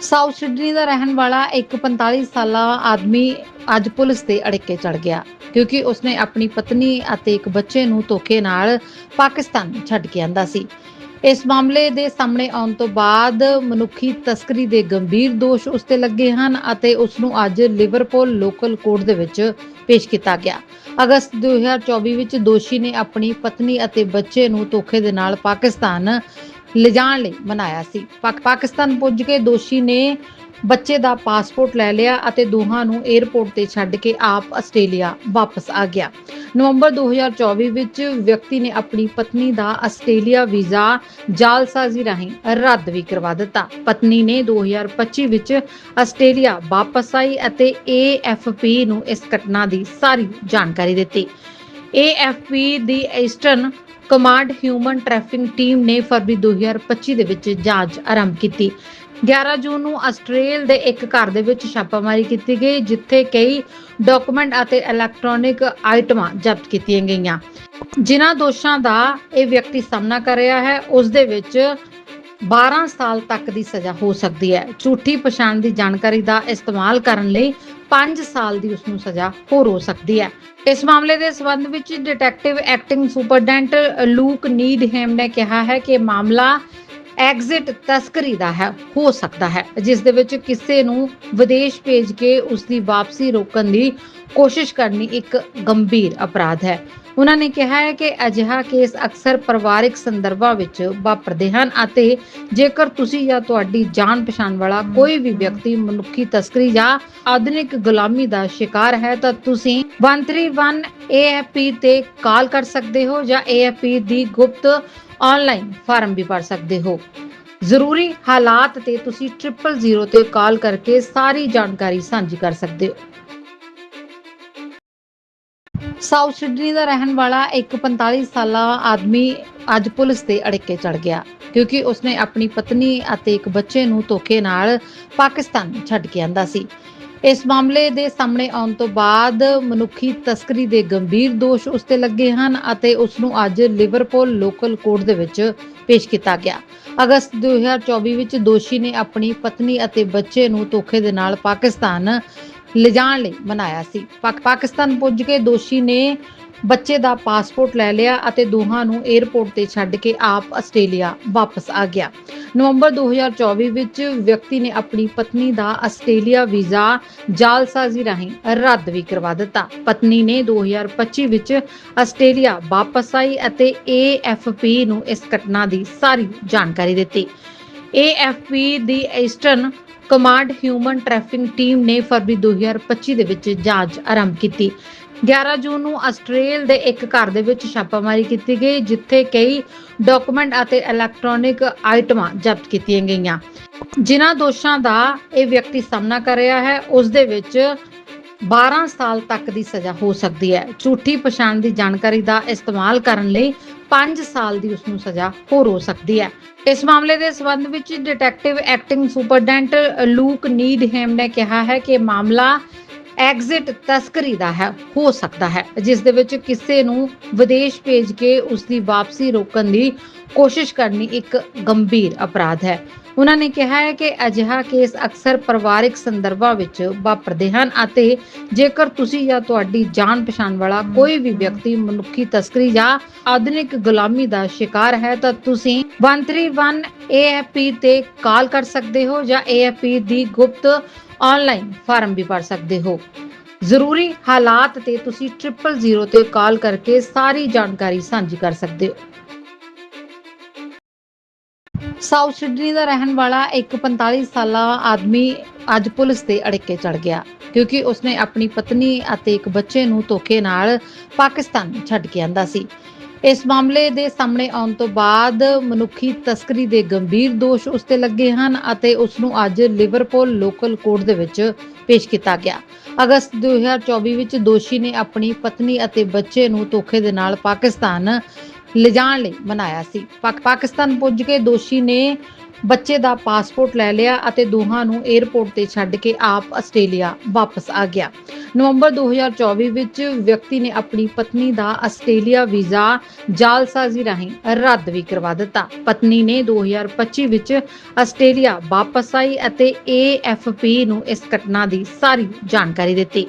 South Sydney ਦਾ ਰਹਿਣ ਵਾਲਾ ਇੱਕ 45 ਸਾਲਾ ਆਦਮੀ ਅੱਜ ਪੁਲਿਸ ਤੇ ਅੜਿੱਕੇ ਚੜ ਗਿਆ, ਕਿਉਂਕਿ ਉਸਨੇ ਆਪਣੀ ਪਤਨੀ ਅਤੇ ਇੱਕ ਬੱਚੇ ਨੂੰ ਧੋਖੇ ਨਾਲ ਪਾਕਿਸਤਾਨ ਛੱਡ ਕੇ ਆਂਦਾ ਸੀ। ਇਸ ਮਾਮਲੇ ਦੇ ਸਾਹਮਣੇ ਆਉਣ ਤੋਂ ਬਾਅਦ ਮਨੁੱਖੀ ਤਸਕਰੀ ਦੇ ਗੰਭੀਰ ਦੋਸ਼ ਉਸ ਤੇ ਲੱਗੇ ਹਨ ਅਤੇ ਉਸ ਨੂੰ ਅੱਜ ਲਿਵਰਪੂਲ ਲੋਕਲ ਕੋਰਟ ਦੇ ਵਿੱਚ ਪੇਸ਼ ਕੀਤਾ ਗਿਆ। ਅਗਸਤ 2024 ਵਿੱਚ ਦੋਸ਼ੀ ਨੇ ਆਪਣੀ ਪਤਨੀ ਅਤੇ ਬੱਚੇ ਨੂੰ ਧੋਖੇ ਦੇ ਨਾਲ ਪਾਕਿਸਤਾਨ ਲਿਜਾਣ ਲਈ ਮਨਾਇਆ ਸੀ। ਪਾਕਿਸਤਾਨ ਪੁੱਜ ਕੇ ਦੋਸ਼ੀ ਨੇ ਬੱਚੇ ਦਾ ਪਾਸਪੋਰਟ ਲੈ ਲਿਆ ਅਤੇ ਦੋਹਾਂ ਨੂੰ 에ਅਰਪੋਰਟ ਤੇ ਛੱਡ ਕੇ ਆਪ ਆਸਟ੍ਰੇਲੀਆ ਵਾਪਸ ਆ ਗਿਆ। ਨਵੰਬਰ 2024 ਵਿੱਚ ਵਿਅਕਤੀ ਨੇ ਆਪਣੀ ਪਤਨੀ ਦਾ ਆਸਟ੍ਰੇਲੀਆ ਵੀਜ਼ਾ ਜਾਲਸਾਜ਼ੀ ਰਾਹੀਂ ਰੱਦ ਵੀ ਕਰਵਾ ਦਿੱਤਾ। ਪਤਨੀ ਨੇ 2025 ਵਿੱਚ ਆਸਟ੍ਰੇਲੀਆ ਵਾਪਸ ਆਈ ਅਤੇ AFP ਨੂੰ ਇਸ ਘਟਨਾ ਦੀ ਸਾਰੀ ਜਾਣਕਾਰੀ ਦਿੱਤੀ। AFP ਦੀ eastern command human trafficking team ਨੇ ਫਰਵਰੀ 2025 ਦੇ ਵਿੱਚ ਜਾਂਚ ਆਰੰਭ ਕੀਤੀ। 11 ਜੂਨ ਨੂੰ ਆਸਟ੍ਰੇਲ ਦੇ ਇੱਕ ਘਰ ਦੇ ਵਿੱਚ ਛਾਪਾਮਾਰੀ ਕੀਤੀ ਗਈ, ਜਿੱਥੇ ਕਈ ਡਾਕੂਮੈਂਟ ਅਤੇ ਇਲੈਕਟ੍ਰੋਨਿਕ ਆਈਟਮਾਂ ਜ਼ਬਤ ਕੀਤੀਆਂ ਗਈਆਂ। ਜਿਨ੍ਹਾਂ ਦੋਸ਼ਾਂ ਦਾ ਇਹ ਵਿਅਕਤੀ ਸਾਹਮਣਾ ਕਰ ਰਿਹਾ ਹੈ, ਉਸ ਦੇ ਵਿੱਚ 12 ਸਾਲ ਤੱਕ ਦੀ ਸਜ਼ਾ ਹੋ ਸਕਦੀ ਹੈ। ਝੂਠੀ ਪਛਾਣ ਦੀ ਜਾਣਕਾਰੀ ਦਾ ਇਸਤੇਮਾਲ ਕਰਨ ਲਈ 5 ਸਾਲ ਦੀ ਉਸ ਨੂੰ ਸਜ਼ਾ ਹੋਰ ਹੋ ਸਕਦੀ ਹੈ। ਇਸ ਮਾਮਲੇ ਦੇ ਸਬੰਧ ਵਿੱਚ detective acting superintendent Luke Needham ਨੇ ਕਿਹਾ ਹੈ ਕਿ ਮਾਮਲਾ ਐਗਜ਼ਿਟ ਤਸਕਰੀ ਦਾ ਹੈ, ਹੋ ਸਕਦਾ ਹੈ, ਜਿਸ ਦੇ ਵਿੱਚ ਕਿਸੇ ਨੂੰ ਵਿਦੇਸ਼ ਭੇਜ ਕੇ ਉਸ ਦੀ ਵਾਪਸੀ ਰੋਕਣ ਦੀ ਕੋਸ਼ਿਸ਼ ਕਰਨੀ ਇੱਕ ਗੰਭੀਰ ਅਪਰਾਧ ਹੈ। ਉਹਨਾਂ ਨੇ ਕਿਹਾ ਹੈ ਕਿ ਅਜਿਹਾ ਕੇਸ ਅਕਸਰ ਪਰਿਵਾਰਿਕ ਸੰਦਰਭਾਂ ਵਿੱਚ ਵਾਪਰਦੇ ਹਨ ਅਤੇ ਜੇਕਰ ਤੁਸੀਂ ਜਾਂ ਤੁਹਾਡੀ ਜਾਣ ਪਛਾਣ ਵਾਲਾ ਕੋਈ ਵੀ ਵਿਅਕਤੀ ਮਨੁੱਖੀ ਤਸਕਰੀ ਜਾਂ ਆਧੁਨਿਕ ਗੁਲਾਮੀ ਦਾ ਸ਼ਿਕਾਰ ਹੈ, ਤਾਂ ਤੁਸੀਂ 131 AFP ਤੇ ਕਾਲ ਕਰ ਸਕਦੇ ਹੋ ਜਾਂ AFP ਦੀ ਗੁਪਤ ਆਨਲਾਈਨ ਫਾਰਮ ਵੀ ਭਰ ਸਕਦੇ ਹੋ। ਜ਼ਰੂਰੀ ਹਾਲਾਤ ਤੇ ਤੁਸੀਂ 000 ਤੇ ਕਾਲ ਕਰਕੇ ਸਾਰੀ ਜਾਣਕਾਰੀ ਸਾਂਝੀ ਕਰ ਸਕਦੇ ਹੋ। ਸਾਊਥ ਸਿਡਨੀ ਦਾ ਰਹਿਣ ਵਾਲਾ ਇੱਕ 45 ਸਾਲਾ ਆਦਮੀ ਅੱਜ ਪੁਲਿਸ ਤੇ ਅੜਿੱਕੇ ਚੜ ਗਿਆ, ਕਿਉਂਕਿ ਉਸਨੇ ਆਪਣੀ ਪਤਨੀ ਅਤੇ ਇੱਕ ਬੱਚੇ ਨੂੰ ਧੋਖੇ ਨਾਲ ਪਾਕਿਸਤਾਨ ਛੱਡ ਕੇ ਆਂਦਾ ਸੀ। ਇਸ ਮਾਮਲੇ ਦੇ ਸਾਹਮਣੇ ਆਉਣ ਤੋਂ ਬਾਅਦ ਮਨੁੱਖੀ ਤਸਕਰੀ ਦੇ ਗੰਭੀਰ ਦੋਸ਼ ਉਸ ਤੇ ਲੱਗੇ ਹਨ ਅਤੇ ਉਸ ਨੂੰ ਅੱਜ ਲਿਵਰਪੂਲ ਲੋਕਲ ਕੋਰਟ ਦੇ ਵਿੱਚ ਪੇਸ਼ ਕੀਤਾ ਗਿਆ। ਅਗਸਤ 2024 ਵਿੱਚ ਦੋਸ਼ੀ ਨੇ ਆਪਣੀ ਪਤਨੀ ਅਤੇ ਬੱਚੇ ਨੂੰ ਧੋਖੇ ਦੇ ਨਾਲ ਪਾਕਿਸਤਾਨ ਲਿਜਾਣ ਲਈ ਮਨਾਇਆ ਸੀ। ਪਾਕ- ਪਾਕਿਸਤਾਨ ਪੁੱਜ ਕੇ ਦੋਸ਼ੀ ਨੇ ਬੱਚੇ ਦਾ ਪਾਸਪੋਰਟ ਲੈ ਲਿਆ ਅਤੇ ਦੋਹਾਂ ਨੂੰ 에ਅਰਪੋਰਟ ਤੇ ਛੱਡ ਕੇ ਆਪ ਆਸਟ੍ਰੇਲੀਆ ਵਾਪਸ ਆ ਗਿਆ। ਨਵੰਬਰ 2024 ਵਿੱਚ ਵਿਅਕਤੀ ਨੇ ਆਪਣੀ ਪਤਨੀ ਦਾ ਆਸਟ੍ਰੇਲੀਆ ਵੀਜ਼ਾ ਜਾਲਸਾਜ਼ੀ ਰਾਹੀਂ ਰੱਦ ਵੀ ਕਰਵਾ ਦਿੱਤਾ। ਪਤਨੀ ਨੇ 2025 ਵਿੱਚ ਆਸਟ੍ਰੇਲੀਆ ਵਾਪਸ ਆਈ ਅਤੇ AFP ਨੂੰ ਇਸ ਘਟਨਾ ਦੀ ਸਾਰੀ ਜਾਣਕਾਰੀ ਦਿੱਤੀ। AFP ਦੀ eastern command human trafficking team ਨੇ ਫਰਵਰੀ 2025 ਦੇ ਵਿੱਚ ਜਾਂਚ ਆਰੰਭ ਕੀਤੀ। 11 ਜੂਨ ਨੂੰ ਆਸਟ੍ਰੇਲ ਦੇ ਇੱਕ ਘਰ ਦੇ ਵਿੱਚ ਛਾਪਾਮਾਰੀ ਕੀਤੀ ਗਈ, ਜਿੱਥੇ ਕਈ ਡਾਕੂਮੈਂਟ ਅਤੇ ਇਲੈਕਟ੍ਰੋਨਿਕ ਆਈਟਮਾਂ ਜ਼ਬਤ ਕੀਤੀਆਂ ਗਈਆਂ। ਜਿਨ੍ਹਾਂ ਦੋਸ਼ਾਂ ਦਾ ਇਹ ਵਿਅਕਤੀ ਸਾਹਮਣਾ ਕਰ ਰਿਹਾ ਹੈ, ਉਸ ਦੇ ਵਿੱਚ 12 ਸਾਲ ਤੱਕ ਦੀ ਸਜ਼ਾ ਹੋ ਸਕਦੀ ਹੈ। ਝੂਠੀ ਪਛਾਣ ਦੀ ਜਾਣਕਾਰੀ ਦਾ ਇਸਤੇਮਾਲ ਕਰਨ ਲਈ 5 ਸਾਲ ਦੀ ਉਸ ਨੂੰ ਸਜ਼ਾ ਹੋਰ ਹੋ ਸਕਦੀ ਹੈ। ਇਸ ਮਾਮਲੇ ਦੇ ਸਬੰਧ ਵਿੱਚ detective acting superintendent Luke Needham ਨੇ ਕਿਹਾ ਹੈ ਕਿ ਮਾਮਲਾ ਐਗਜ਼ਿਟ ਤਸਕਰੀ ਦਾ ਹੈ, ਹੋ ਸਕਦਾ ਹੈ, ਜਿਸ ਦੇ ਵਿੱਚ ਕਿਸੇ ਨੂੰ ਵਿਦੇਸ਼ ਭੇਜ ਕੇ ਉਸ ਦੀ ਵਾਪਸੀ ਰੋਕਣ ਦੀ ਕੋਸ਼ਿਸ਼ ਕਰਨੀ ਇੱਕ ਗੰਭੀਰ ਅਪਰਾਧ ਹੈ। ਉਹਨਾਂ ਨੇ ਕਿਹਾ ਹੈ ਕਿ ਅਜਿਹਾ ਕੇਸ ਅਕਸਰ ਪਰਿਵਾਰਿਕ ਸੰਦਰਭਾਂ ਵਿੱਚ ਵਾਪਰਦੇ ਹਨ ਅਤੇ ਜੇਕਰ ਤੁਸੀਂ ਜਾਂ ਤੁਹਾਡੀ ਜਾਣ ਪਛਾਣ ਵਾਲਾ ਕੋਈ ਵੀ ਵਿਅਕਤੀ ਮਨੁੱਖੀ ਤਸਕਰੀ ਜਾਂ ਆਧੁਨਿਕ ਗੁਲਾਮੀ ਦਾ ਸ਼ਿਕਾਰ ਹੈ, ਤਾਂ ਤੁਸੀਂ 131 AFP ਤੇ ਕਾਲ ਕਰ ਸਕਦੇ ਹੋ ਜਾਂ AFP ਦੀ ਗੁਪਤ ਆਨਲਾਈਨ ਫਾਰਮ ਵੀ ਭਰ ਸਕਦੇ ਹੋ। ਜ਼ਰੂਰੀ ਹਾਲਾਤ ਤੇ ਤੁਸੀਂ 000 ਤੇ ਕਾਲ ਕਰਕੇ ਸਾਰੀ ਜਾਣਕਾਰੀ ਸਾਂਝੀ ਕਰ ਸਕਦੇ ਹੋ। ਸਾਊਥ ਸਿਡਨੀ ਦਾ ਰਹਿਣ ਵਾਲਾ ਇੱਕ 45 ਸਾਲਾ ਆਦਮੀ ਅੱਜ ਪੁਲਿਸ ਤੇ ਅੜਿੱਕੇ ਚੜ ਗਿਆ, ਕਿਉਂਕਿ ਉਸਨੇ ਆਪਣੀ ਪਤਨੀ ਅਤੇ ਇੱਕ ਬੱਚੇ ਨੂੰ ਧੋਖੇ ਨਾਲ ਪਾਕਿਸਤਾਨ ਛੱਡ ਕੇ ਆਂਦਾ ਸੀ। ਇਸ ਮਾਮਲੇ ਦੇ ਸਾਹਮਣੇ ਆਉਣ ਤੋਂ ਬਾਅਦ ਮਨੁੱਖੀ ਤਸਕਰੀ ਦੇ ਗੰਭੀਰ ਦੋਸ਼ ਉਸ ਤੇ ਲੱਗੇ ਹਨ ਅਤੇ ਉਸ ਨੂੰ ਅੱਜ ਲਿਵਰਪੂਲ ਲੋਕਲ ਕੋਰਟ ਦੇ ਵਿੱਚ ਪੇਸ਼ ਕੀਤਾ ਗਿਆ। ਅਗਸਤ 2024 ਵਿੱਚ ਦੋਸ਼ੀ ਨੇ ਆਪਣੀ ਪਤਨੀ ਅਤੇ ਬੱਚੇ ਨੂੰ ਧੋਖੇ ਦੇ ਨਾਲ ਪਾਕਿਸਤਾਨ ਲਿਜਾਣ ਲਈ ਮਨਾਇਆ ਸੀ। ਪਾਕਿਸਤਾਨ ਪੁੱਜ ਕੇ ਦੋਸ਼ੀ ਨੇ ਬੱਚੇ ਦਾ ਪਾਸਪੋਰਟ ਲੈ ਲਿਆ ਅਤੇ ਦੋਹਾਂ ਨੂੰ 에ਅਰਪੋਰਟ ਤੇ ਛੱਡ ਕੇ ਆਪ ਆਸਟ੍ਰੇਲੀਆ ਵਾਪਸ ਆ ਗਿਆ। ਨਵੰਬਰ 2024 ਵਿੱਚ ਵਿਅਕਤੀ ਨੇ ਆਪਣੀ ਪਤਨੀ ਦਾ ਆਸਟ੍ਰੇਲੀਆ ਵੀਜ਼ਾ ਜਾਲਸਾਜ਼ੀ ਰਾਹੀਂ ਰੱਦ ਵੀ ਕਰਵਾ ਦਿੱਤਾ। ਪਤਨੀ ਨੇ 2025 ਵਿੱਚ ਆਸਟ੍ਰੇਲੀਆ ਵਾਪਸ ਆਈ ਅਤੇ AFP ਨੂੰ ਇਸ ਘਟਨਾ ਦੀ ਸਾਰੀ ਜਾਣਕਾਰੀ ਦਿੱਤੀ।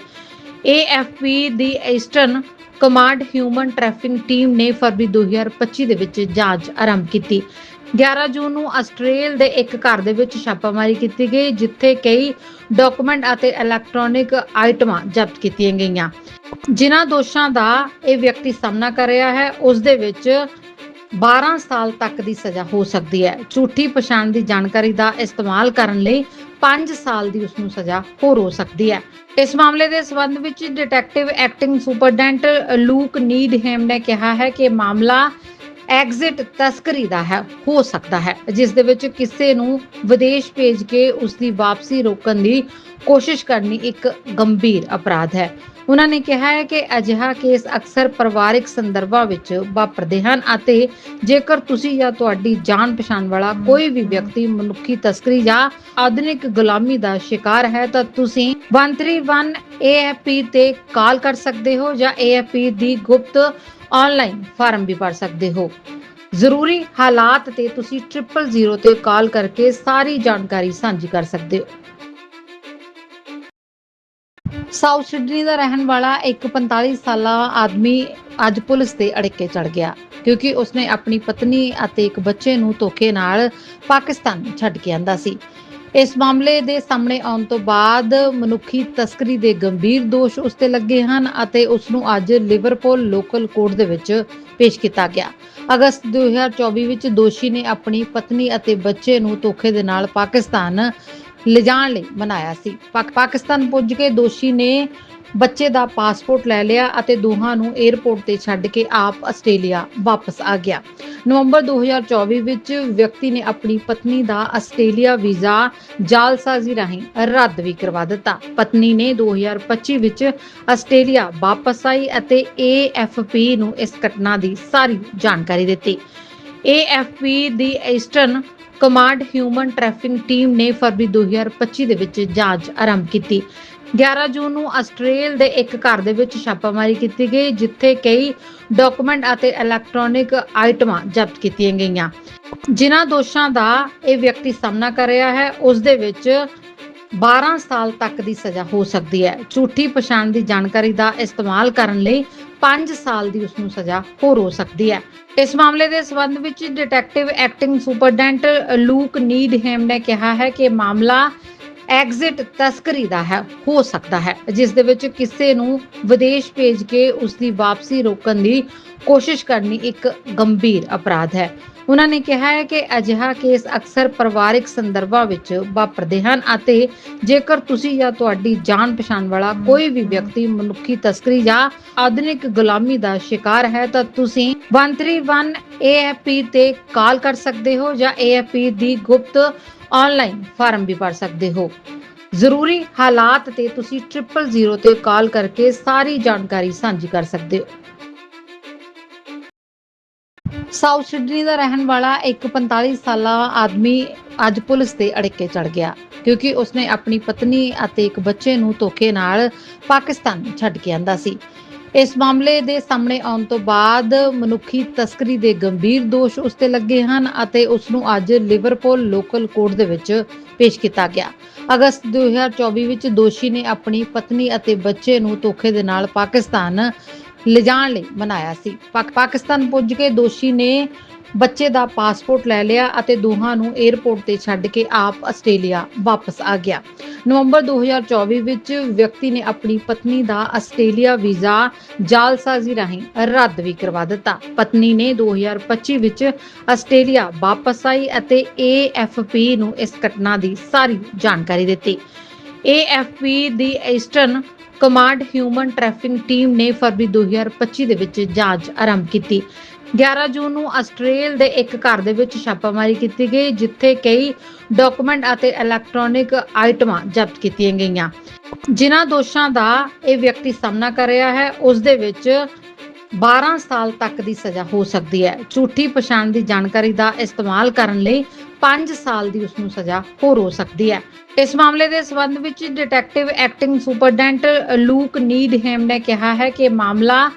AFP ਦੀ eastern command human trafficking team ਨੇ ਫਰਵਰੀ 2025 ਦੇ ਵਿੱਚ ਜਾਂਚ ਆਰੰਭ ਕੀਤੀ। 11 ਜੂਨ ਨੂੰ ਆਸਟ੍ਰੇਲ ਦੇ ਇੱਕ ਘਰ ਦੇ ਵਿੱਚ ਛਾਪਾਮਾਰੀ ਕੀਤੀ ਗਈ, ਜਿੱਥੇ ਕਈ ਡਾਕੂਮੈਂਟ ਅਤੇ ਇਲੈਕਟ੍ਰੋਨਿਕ ਆਈਟਮਾਂ ਜ਼ਬਤ ਕੀਤੀਆਂ ਗਈਆਂ। ਜਿਨ੍ਹਾਂ ਦੋਸ਼ਾਂ ਦਾ ਇਹ ਵਿਅਕਤੀ ਸਾਹਮਣਾ ਕਰ ਰਿਹਾ ਹੈ, ਉਸ ਦੇ ਵਿੱਚ 12 ਸਾਲ ਤੱਕ ਦੀ ਸਜ਼ਾ ਹੋ ਸਕਦੀ ਹੈ। ਝੂਠੀ ਪਛਾਣ ਦੀ ਜਾਣਕਾਰੀ ਦਾ ਇਸਤੇਮਾਲ ਕਰਨ ਲਈ 5 ਸਾਲ ਦੀ ਉਸ ਨੂੰ ਸਜ਼ਾ ਹੋਰ ਹੋ ਸਕਦੀ ਹੈ। ਇਸ ਮਾਮਲੇ ਦੇ ਸਬੰਧ ਵਿੱਚ detective acting superintendent Luke Needham ਨੇ ਕਿਹਾ ਹੈ ਕਿ ਮਾਮਲਾ ਐਗਜ਼ਿਟ ਤਸਕਰੀ ਦਾ ਹੈ, ਹੋ ਸਕਦਾ ਹੈ, ਜਿਸ ਦੇ ਵਿੱਚ ਕਿਸੇ ਨੂੰ ਵਿਦੇਸ਼ ਭੇਜ ਕੇ ਉਸ ਦੀ ਵਾਪਸੀ ਰੋਕਣ ਦੀ ਕੋਸ਼ਿਸ਼ ਕਰਨੀ ਇੱਕ ਗੰਭੀਰ ਅਪਰਾਧ ਹੈ। ਉਹਨਾਂ ਨੇ ਕਿਹਾ ਹੈ ਕਿ ਅਜਿਹਾ ਕੇਸ ਅਕਸਰ ਪਰਿਵਾਰਿਕ ਸੰਦਰਭਾਂ ਵਿੱਚ ਵਾਪਰਦੇ ਹਨ ਅਤੇ ਜੇਕਰ ਤੁਸੀਂ ਜਾਂ ਤੁਹਾਡੀ ਜਾਣ ਪਛਾਣ ਵਾਲਾ ਕੋਈ ਵੀ ਵਿਅਕਤੀ ਮਨੁੱਖੀ ਤਸਕਰੀ ਜਾਂ ਆਧੁਨਿਕ ਗੁਲਾਮੀ ਦਾ ਸ਼ਿਕਾਰ ਹੈ, ਤਾਂ ਤੁਸੀਂ 131 AFP ਤੇ ਕਾਲ ਕਰ ਸਕਦੇ ਹੋ ਜਾਂ AFP ਦੀ ਗੁਪਤ ਆਨਲਾਈਨ ਫਾਰਮ ਵੀ ਭਰ ਸਕਦੇ ਹੋ। ਜ਼ਰੂਰੀ ਹਾਲਾਤ ਤੇ ਤੁਸੀਂ 000 ਤੇ ਕਾਲ ਕਰਕੇ ਸਾਰੀ ਜਾਣਕਾਰੀ ਸਾਂਝੀ ਕਰ ਸਕਦੇ ਹੋ। ਸਾਊਥ ਸਿਡਨੀ ਦਾ ਰਹਿਣ ਵਾਲਾ ਇੱਕ 45 ਸਾਲਾ ਆਦਮੀ ਅੱਜ ਪੁਲਿਸ ਤੇ ਅੜਿੱਕੇ ਚੜ ਗਿਆ, ਕਿਉਂਕਿ ਉਸਨੇ ਆਪਣੀ ਪਤਨੀ ਅਤੇ ਇੱਕ ਬੱਚੇ ਨੂੰ ਧੋਖੇ ਨਾਲ ਪਾਕਿਸਤਾਨ ਛੱਡ ਕੇ ਆਂਦਾ ਸੀ। ਇਸ ਮਾਮਲੇ ਦੇ ਸਾਹਮਣੇ ਆਉਣ ਤੋਂ ਬਾਅਦ ਮਨੁੱਖੀ ਤਸਕਰੀ ਦੇ ਗੰਭੀਰ ਦੋਸ਼ ਉਸ ਤੇ ਲੱਗੇ ਹਨ ਅਤੇ ਉਸ ਨੂੰ ਅੱਜ ਲਿਵਰਪੂਲ ਲੋਕਲ ਕੋਰਟ ਦੇ ਵਿੱਚ ਪੇਸ਼ ਕੀਤਾ ਗਿਆ। ਅਗਸਤ 2024 ਵਿੱਚ ਦੋਸ਼ੀ ਨੇ ਆਪਣੀ ਪਤਨੀ ਅਤੇ ਬੱਚੇ ਨੂੰ ਧੋਖੇ ਦੇ ਨਾਲ ਪਾਕਿਸਤਾਨ ਲਿਜਾਣ ਲਈ ਮਨਾਇਆ ਸੀ। ਪਾਕ- ਪਾਕਿਸਤਾਨ ਪੁੱਜ ਕੇ ਦੋਸ਼ੀ ਨੇ ਬੱਚੇ ਦਾ ਪਾਸਪੋਰਟ ਲੈ ਲਿਆ ਅਤੇ ਦੋਹਾਂ ਨੂੰ 에ਅਰਪੋਰਟ ਤੇ ਛੱਡ ਕੇ ਆਪ ਆਸਟ੍ਰੇਲੀਆ ਵਾਪਸ ਆ ਗਿਆ। ਨਵੰਬਰ 2024 ਵਿੱਚ ਵਿਅਕਤੀ ਨੇ ਆਪਣੀ ਪਤਨੀ ਦਾ ਆਸਟ੍ਰੇਲੀਆ ਵੀਜ਼ਾ ਜਾਲਸਾਜ਼ੀ ਰਾਹੀਂ ਰੱਦ ਵੀ ਕਰਵਾ ਦਿੱਤਾ। ਪਤਨੀ ਨੇ 2025 ਵਿੱਚ ਆਸਟ੍ਰੇਲੀਆ ਵਾਪਸ ਆਈ ਅਤੇ AFP ਨੂੰ ਇਸ ਘਟਨਾ ਦੀ ਸਾਰੀ ਜਾਣਕਾਰੀ ਦਿੱਤੀ। AFP ਦੀ eastern command human trafficking team ਨੇ ਫਰਵਰੀ 2025 ਦੇ ਵਿੱਚ ਜਾਂਚ ਆਰੰਭ ਕੀਤੀ। 11 ਜੂਨ ਨੂੰ ਆਸਟ੍ਰੇਲ ਦੇ ਇੱਕ ਘਰ ਦੇ ਵਿੱਚ ਛਾਪਾਮਾਰੀ ਕੀਤੀ ਗਈ, ਜਿੱਥੇ ਕਈ ਡਾਕੂਮੈਂਟ ਅਤੇ ਇਲੈਕਟ੍ਰੋਨਿਕ ਆਈਟਮਾਂ ਜ਼ਬਤ ਕੀਤੀਆਂ ਗਈਆਂ। ਜਿਨ੍ਹਾਂ ਦੋਸ਼ਾਂ ਦਾ ਇਹ ਵਿਅਕਤੀ ਸਾਹਮਣਾ ਕਰ ਰਿਹਾ ਹੈ, ਉਸ ਦੇ ਵਿੱਚ 12 ਸਾਲ ਤੱਕ ਦੀ ਸਜ਼ਾ ਹੋ ਸਕਦੀ ਹੈ। ਝੂਠੀ ਪਛਾਣ ਦੀ ਜਾਣਕਾਰੀ ਦਾ ਇਸਤੇਮਾਲ ਕਰਨ ਲਈ 5 ਸਾਲ ਦੀ ਉਸ ਨੂੰ ਸਜ਼ਾ ਹੋਰ ਹੋ ਸਕਦੀ ਹੈ। ਇਸ ਮਾਮਲੇ ਦੇ ਸਬੰਧ ਵਿੱਚ detective acting superintendent Luke Needham ਨੇ ਕਿਹਾ ਹੈ ਕਿ ਮਾਮਲਾ ਐਗਜ਼ਿਟ ਤਸਕਰੀ ਦਾ ਹੈ, ਹੋ ਸਕਦਾ ਹੈ, ਜਿਸ ਦੇ ਵਿੱਚ ਕਿਸੇ ਨੂੰ ਵਿਦੇਸ਼ ਭੇਜ ਕੇ ਉਸ ਦੀ ਵਾਪਸੀ ਰੋਕਣ ਦੀ ਕੋਸ਼ਿਸ਼ ਕਰਨੀ ਇੱਕ ਗੰਭੀਰ ਅਪਰਾਧ ਹੈ। ਉਹਨਾਂ ਨੇ ਕਿਹਾ ਹੈ ਕਿ ਅਜਿਹਾ ਕੇਸ ਅਕਸਰ ਪਰਿਵਾਰਿਕ ਸੰਦਰਭਾਂ ਵਿੱਚ ਵਾਪਰਦੇ ਹਨ ਅਤੇ ਜੇਕਰ ਤੁਸੀਂ ਜਾਂ ਤੁਹਾਡੀ ਜਾਣ ਪਛਾਣ ਵਾਲਾ ਕੋਈ ਵੀ ਵਿਅਕਤੀ ਮਨੁੱਖੀ ਤਸਕਰੀ ਜਾਂ ਆਧੁਨਿਕ ਗੁਲਾਮੀ ਦਾ ਸ਼ਿਕਾਰ ਹੈ, ਤਾਂ ਤੁਸੀਂ 131 AFP ਤੇ ਕਾਲ ਕਰ ਸਕਦੇ ਹੋ ਜਾਂ AFP ਦੀ ਗੁਪਤ ਆਨਲਾਈਨ ਫਾਰਮ ਵੀ ਭਰ ਸਕਦੇ ਹੋ। ਜ਼ਰੂਰੀ ਹਾਲਾਤ ਤੇ ਤੁਸੀਂ 000 ਤੇ ਕਾਲ ਕਰਕੇ ਸਾਰੀ ਜਾਣਕਾਰੀ ਸਾਂਝੀ ਕਰ ਸਕਦੇ ਹੋ। ਸਾਊਥ ਸਿਡਨੀ ਦਾ ਰਹਿਣ ਵਾਲਾ ਇੱਕ 45 ਸਾਲਾ ਆਦਮੀ ਅੱਜ ਪੁਲਿਸ ਤੇ ਅੜਿੱਕੇ ਚੜ ਗਿਆ, ਕਿਉਂਕਿ ਉਸਨੇ ਆਪਣੀ ਪਤਨੀ ਅਤੇ ਇੱਕ ਬੱਚੇ ਨੂੰ ਧੋਖੇ ਨਾਲ ਪਾਕਿਸਤਾਨ ਛੱਡ ਕੇ ਆਂਦਾ ਸੀ। ਇਸ ਮਾਮਲੇ ਦੇ ਸਾਹਮਣੇ ਆਉਣ ਤੋਂ ਬਾਅਦ ਮਨੁੱਖੀ ਤਸਕਰੀ ਦੇ ਗੰਭੀਰ ਦੋਸ਼ ਉਸ ਤੇ ਲੱਗੇ ਹਨ ਅਤੇ ਉਸ ਨੂੰ ਅੱਜ ਲਿਵਰਪੂਲ ਲੋਕਲ ਕੋਰਟ ਦੇ ਵਿੱਚ ਪੇਸ਼ ਕੀਤਾ ਗਿਆ। ਅਗਸਤ 2024 ਵਿੱਚ ਦੋਸ਼ੀ ਨੇ ਆਪਣੀ ਪਤਨੀ ਅਤੇ ਬੱਚੇ ਨੂੰ ਧੋਖੇ ਦੇ ਨਾਲ ਪਾਕਿਸਤਾਨ ਲਿਜਾਣ ਲਈ ਮਨਾਇਆ ਸੀ। ਪਾਕਿਸਤਾਨ ਪੁੱਜ ਕੇ ਦੋਸ਼ੀ ਨੇ ਬੱਚੇ ਦਾ ਪਾਸਪੋਰਟ ਲੈ ਲਿਆ ਅਤੇ ਦੋਹਾਂ ਨੂੰ 에ਅਰਪੋਰਟ ਤੇ ਛੱਡ ਕੇ ਆਪ ਆਸਟ੍ਰੇਲੀਆ ਵਾਪਸ ਆ ਗਿਆ। ਨਵੰਬਰ 2024 ਵਿੱਚ ਵਿਅਕਤੀ ਨੇ ਆਪਣੀ ਪਤਨੀ ਦਾ ਆਸਟ੍ਰੇਲੀਆ ਵੀਜ਼ਾ ਜਾਲਸਾਜ਼ੀ ਰਾਹੀਂ ਰੱਦ ਵੀ ਕਰਵਾ ਦਿੱਤਾ। ਪਤਨੀ ਨੇ 2025 ਵਿੱਚ ਆਸਟ੍ਰੇਲੀਆ ਵਾਪਸ ਆਈ ਅਤੇ AFP ਨੂੰ ਇਸ ਘਟਨਾ ਦੀ ਸਾਰੀ ਜਾਣਕਾਰੀ ਦਿੱਤੀ। AFP ਦੀ eastern command human trafficking team ਨੇ ਫਰਵਰੀ 2025 ਦੇ ਵਿੱਚ ਜਾਂਚ ਆਰੰਭ ਕੀਤੀ। 11 ਜੂਨ ਨੂੰ ਆਸਟ੍ਰੇਲ ਦੇ ਇੱਕ ਘਰ ਦੇ ਵਿੱਚ ਛਾਪਾਮਾਰੀ ਕੀਤੀ ਗਈ, ਜਿੱਥੇ ਕਈ ਡਾਕੂਮੈਂਟ ਅਤੇ ਇਲੈਕਟ੍ਰੋਨਿਕ ਆਈਟਮਾਂ ਜ਼ਬਤ ਕੀਤੀਆਂ ਗਈਆਂ। ਜਿਨ੍ਹਾਂ ਦੋਸ਼ਾਂ ਦਾ ਇਹ ਵਿਅਕਤੀ ਸਾਹਮਣਾ ਕਰ ਰਿਹਾ ਹੈ, ਉਸ ਦੇ ਵਿੱਚ 12 ਸਾਲ ਤੱਕ ਦੀ ਸਜ਼ਾ ਹੋ ਸਕਦੀ ਹੈ। ਝੂਠੀ ਪਛਾਣ ਦੀ ਜਾਣਕਾਰੀ ਦਾ ਇਸਤੇਮਾਲ ਕਰਨ ਲਈ 5 ਸਾਲ ਦੀ ਉਸ ਨੂੰ ਸਜ਼ਾ ਹੋਰ ਹੋ ਸਕਦੀ ਹੈ। ਇਸ ਮਾਮਲੇ ਦੇ ਸਬੰਧ ਵਿੱਚ detective acting superintendent Luke Needham ਨੇ ਕਿਹਾ ਹੈ ਕਿ ਮਾਮਲਾ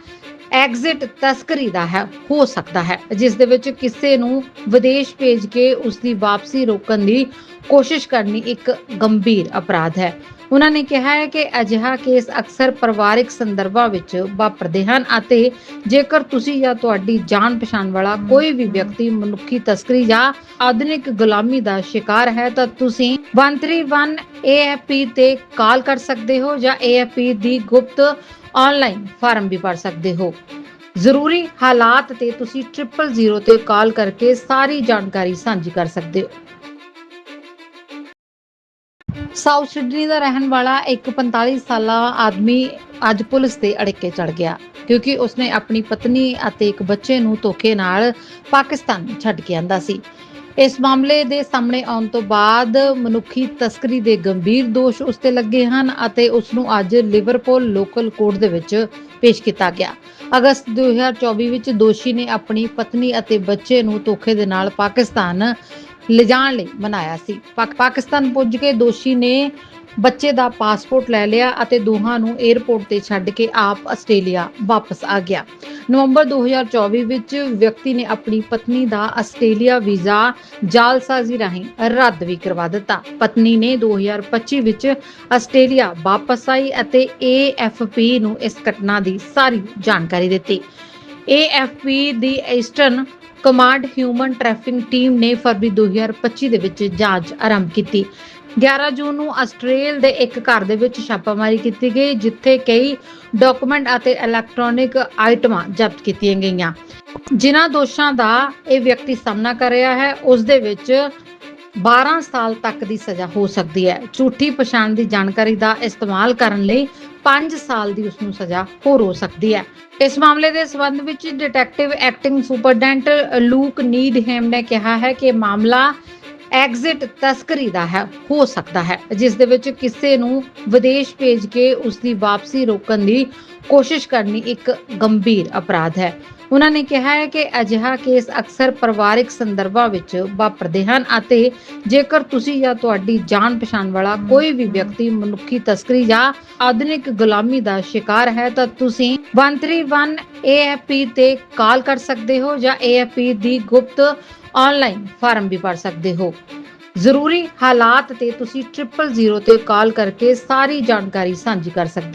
ਐਗਜ਼ਿਟ ਤਸਕਰੀ ਦਾ ਹੈ, ਹੋ ਸਕਦਾ ਹੈ, ਜਿਸ ਦੇ ਵਿੱਚ ਕਿਸੇ ਨੂੰ ਵਿਦੇਸ਼ ਭੇਜ ਕੇ ਉਸ ਦੀ ਵਾਪਸੀ ਰੋਕਣ ਦੀ ਕੋਸ਼ਿਸ਼ ਕਰਨੀ ਇੱਕ ਗੰਭੀਰ ਅਪਰਾਧ ਹੈ। ਉਹਨਾਂ ਨੇ ਕਿਹਾ ਹੈ ਕਿ ਅਜਿਹਾ ਕੇਸ ਅਕਸਰ ਪਰਿਵਾਰਿਕ ਸੰਦਰਭਾਂ ਵਿੱਚ ਵਾਪਰਦੇ ਹਨ ਅਤੇ ਜੇਕਰ ਤੁਸੀਂ ਜਾਂ ਤੁਹਾਡੀ ਜਾਣ ਪਛਾਣ ਵਾਲਾ ਕੋਈ ਵੀ ਵਿਅਕਤੀ ਮਨੁੱਖੀ ਤਸਕਰੀ ਜਾਂ ਆਧੁਨਿਕ ਗੁਲਾਮੀ ਦਾ ਸ਼ਿਕਾਰ ਹੈ, ਤਾਂ ਤੁਸੀਂ 131 AFP ਤੇ ਕਾਲ ਕਰ ਸਕਦੇ ਹੋ ਜਾਂ AFP ਦੀ ਗੁਪਤ ਆਨਲਾਈਨ ਫਾਰਮ ਵੀ ਭਰ ਸਕਦੇ ਹੋ। ਜ਼ਰੂਰੀ ਹਾਲਾਤ ਤੇ ਤੁਸੀਂ 000 ਤੇ ਕਾਲ ਕਰਕੇ ਸਾਰੀ ਜਾਣਕਾਰੀ ਸਾਂਝੀ ਕਰ ਸਕਦੇ ਹੋ। ਸਾਊਥ ਸਿਡਨੀ ਦਾ ਰਹਿਣ ਵਾਲਾ ਇੱਕ 45 ਸਾਲਾ ਆਦਮੀ ਅੱਜ ਪੁਲਿਸ ਤੇ ਅੜਿੱਕੇ ਚੜ ਗਿਆ, ਕਿਉਂਕਿ ਉਸਨੇ ਆਪਣੀ ਪਤਨੀ ਅਤੇ ਇੱਕ ਬੱਚੇ ਨੂੰ ਧੋਖੇ ਨਾਲ ਪਾਕਿਸਤਾਨ ਛੱਡ ਕੇ ਆਂਦਾ ਸੀ। ਇਸ ਮਾਮਲੇ ਦੇ ਸਾਹਮਣੇ ਆਉਣ ਤੋਂ ਬਾਅਦ ਮਨੁੱਖੀ ਤਸਕਰੀ ਦੇ ਗੰਭੀਰ ਦੋਸ਼ ਉਸ ਤੇ ਲੱਗੇ ਹਨ ਅਤੇ ਉਸ ਨੂੰ ਅੱਜ ਲਿਵਰਪੂਲ ਲੋਕਲ ਕੋਰਟ ਦੇ ਵਿੱਚ ਪੇਸ਼ ਕੀਤਾ ਗਿਆ। ਅਗਸਤ 2024 ਵਿੱਚ ਦੋਸ਼ੀ ਨੇ ਆਪਣੀ ਪਤਨੀ ਅਤੇ ਬੱਚੇ ਨੂੰ ਧੋਖੇ ਦੇ ਨਾਲ ਪਾਕਿਸਤਾਨ ਲਿਜਾਣ ਲਈ ਮਨਾਇਆ ਸੀ। ਪਾਕਿਸਤਾਨ ਪੁੱਜ ਕੇ ਦੋਸ਼ੀ ਨੇ ਬੱਚੇ ਦਾ ਪਾਸਪੋਰਟ ਲੈ ਲਿਆ ਅਤੇ ਦੋਹਾਂ ਨੂੰ 에ਅਰਪੋਰਟ ਤੇ ਛੱਡ ਕੇ ਆਪ ਆਸਟ੍ਰੇਲੀਆ ਵਾਪਸ ਆ ਗਿਆ। ਨਵੰਬਰ 2024 ਵਿੱਚ ਵਿਅਕਤੀ ਨੇ ਆਪਣੀ ਪਤਨੀ ਦਾ ਆਸਟ੍ਰੇਲੀਆ ਵੀਜ਼ਾ ਜਾਲਸਾਜ਼ੀ ਰਾਹੀਂ ਰੱਦ ਵੀ ਕਰਵਾ ਦਿੱਤਾ। ਪਤਨੀ ਨੇ 2025 ਵਿੱਚ ਆਸਟ੍ਰੇਲੀਆ ਵਾਪਸ ਆਈ ਅਤੇ AFP ਨੂੰ ਇਸ ਘਟਨਾ ਦੀ ਸਾਰੀ ਜਾਣਕਾਰੀ ਦਿੱਤੀ। AFP ਦੀ eastern command human trafficking team ਨੇ ਫਰਵਰੀ 2025 ਦੇ ਵਿੱਚ ਜਾਂਚ ਆਰੰਭ ਕੀਤੀ। 11 ਜੂਨ ਨੂੰ ਆਸਟ੍ਰੇਲ ਦੇ ਇੱਕ ਘਰ ਦੇ ਵਿੱਚ ਛਾਪਾਮਾਰੀ ਕੀਤੀ ਗਈ, ਜਿੱਥੇ ਕਈ ਡਾਕੂਮੈਂਟ ਅਤੇ ਇਲੈਕਟ੍ਰੋਨਿਕ ਆਈਟਮਾਂ ਜ਼ਬਤ ਕੀਤੀਆਂ ਗਈਆਂ। ਜਿਨ੍ਹਾਂ ਦੋਸ਼ਾਂ ਦਾ ਇਹ ਵਿਅਕਤੀ ਸਾਹਮਣਾ ਕਰ ਰਿਹਾ ਹੈ, ਉਸ ਦੇ ਵਿੱਚ 12 ਸਾਲ ਤੱਕ ਦੀ ਸਜ਼ਾ ਹੋ ਸਕਦੀ ਹੈ। ਝੂਠੀ ਪਛਾਣ ਦੀ ਜਾਣਕਾਰੀ ਦਾ ਇਸਤੇਮਾਲ ਕਰਨ ਲਈ 5 ਸਾਲ ਦੀ ਉਸ ਨੂੰ ਸਜ਼ਾ ਹੋਰ ਹੋ ਸਕਦੀ ਹੈ। ਇਸ ਮਾਮਲੇ ਦੇ ਸਬੰਧ ਵਿੱਚ detective acting superintendent Luke Needham ਨੇ ਕਿਹਾ ਹੈ ਕਿ ਮਾਮਲਾ ਐਗਜ਼ਿਟ ਤਸਕਰੀ ਦਾ ਹੈ, ਹੋ ਸਕਦਾ ਹੈ, ਜਿਸ ਦੇ ਵਿੱਚ ਕਿਸੇ ਨੂੰ ਵਿਦੇਸ਼ ਭੇਜ ਕੇ ਉਸ ਦੀ ਵਾਪਸੀ ਰੋਕਣ ਦੀ ਕੋਸ਼ਿਸ਼ ਕਰਨੀ ਇੱਕ ਗੰਭੀਰ ਅਪਰਾਧ ਹੈ। ਉਹਨਾਂ ਨੇ ਕਿਹਾ ਹੈ ਕਿ ਅਜਿਹਾ ਕੇਸ ਅਕਸਰ ਪਰਿਵਾਰਿਕ ਸੰਦਰਭਾਂ ਵਿੱਚ ਵਾਪਰਦੇ ਹਨ ਅਤੇ ਜੇਕਰ ਤੁਸੀਂ ਜਾਂ ਤੁਹਾਡੀ ਜਾਣ ਪਛਾਣ ਵਾਲਾ ਕੋਈ ਵੀ ਵਿਅਕਤੀ ਮਨੁੱਖੀ ਤਸਕਰੀ ਜਾਂ ਆਧੁਨਿਕ ਗੁਲਾਮੀ ਦਾ ਸ਼ਿਕਾਰ ਹੈ, ਤਾਂ ਤੁਸੀਂ 131 AFP ਤੇ ਕਾਲ ਕਰ ਸਕਦੇ ਹੋ ਜਾਂ AFP ਦੀ ਗੁਪਤ ਆਨਲਾਈਨ ਫਾਰਮ ਵੀ ਭਰ ਸਕਦੇ ਹੋ। ਜ਼ਰੂਰੀ ਹਾਲਾਤ ਤੇ ਤੁਸੀਂ 000 ਤੇ ਕਾਲ ਕਰਕੇ ਸਾਰੀ ਜਾਣਕਾਰੀ ਸਾਂਝੀ ਕਰ ਸਕਦੇ ਹੋ।